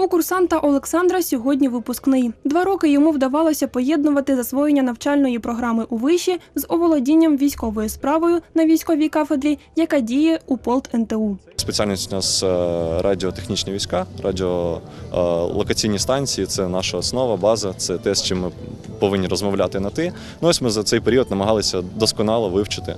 У курсанта Олександра сьогодні випускний. Два роки йому вдавалося поєднувати засвоєння навчальної програми у виші з оволодінням військовою справою на військовій кафедрі, яка діє у Полт НТУ. Спеціальність у нас е, радіотехнічні війська, радіолокаційні станції це наша основа, база, це те, з чим ми повинні розмовляти на ти. Ну ось ми за цей період намагалися досконало вивчити е,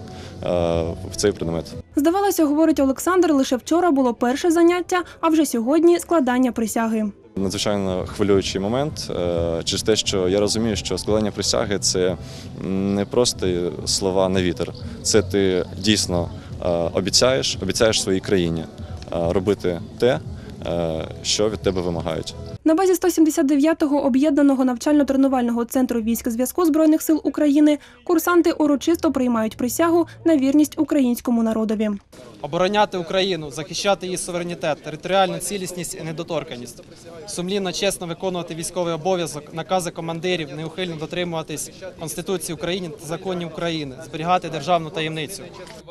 в цей предмет. Здавалося, говорить Олександр, лише вчора було перше заняття, а вже сьогодні складання присяги. Надзвичайно хвилюючий момент е, через те, що я розумію, що складання присяги це не просто слова на вітер. Це ти дійсно е, обіцяєш, обіцяєш своїй країні е, робити те, що від тебе вимагають. На базі 179-го об'єднаного навчально-тренувального центру військ зв'язку збройних сил України курсанти урочисто приймають присягу на вірність українському народові. обороняти Україну, захищати її суверенітет, територіальну цілісність і недоторканність, сумлінно чесно виконувати військовий обов'язок, накази командирів, неухильно дотримуватись Конституції України та законів України, зберігати державну таємницю.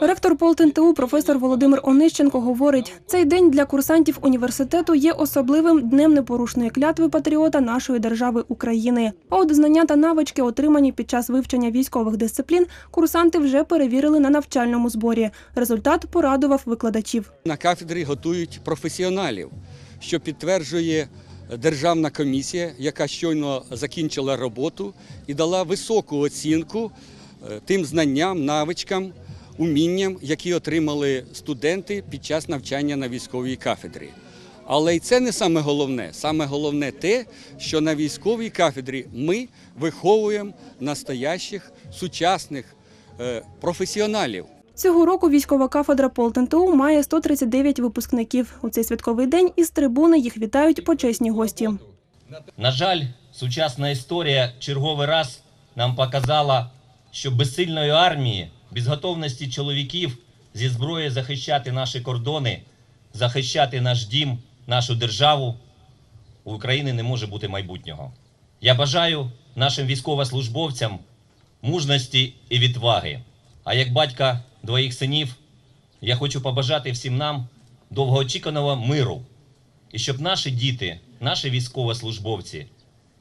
Ректор ПолтНТУ професор Володимир Онищенко говорить, цей день для курсантів університету є особливим днем непорушної клятви патріота нашої держави України. А от знання та навички, отримані під час вивчення військових дисциплін, курсанти вже перевірили на навчальному зборі. Результат порадував викладачів. На кафедрі готують професіоналів, що підтверджує державна комісія, яка щойно закінчила роботу і дала високу оцінку е, тим знанням, навичкам, умінням, які отримали студенти під час навчання на військовій кафедрі. Але й це не саме головне. Саме головне те, що на військовій кафедрі ми виховуємо настоящих сучасних е, професіоналів. Цього року військова кафедра ПолтНТУ має 139 випускників. У цей святковий день із трибуни їх вітають почесні гості. На жаль, сучасна історія черговий раз нам показала, що без сильної армії, без готовності чоловіків зі зброєю захищати наші кордони, захищати наш дім, нашу державу, у України не може бути майбутнього. Я бажаю нашим військовослужбовцям мужності і відваги. А як батька двоїх синів, я хочу побажати всім нам довгоочікуваного миру. І щоб наші діти, наші військовослужбовці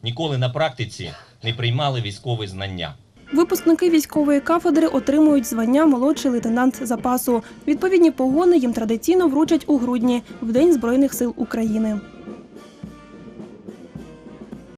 ніколи на практиці не приймали військові знання. Випускники військової кафедри отримують звання молодший лейтенант запасу. Відповідні погони їм традиційно вручать у грудні в День Збройних сил України.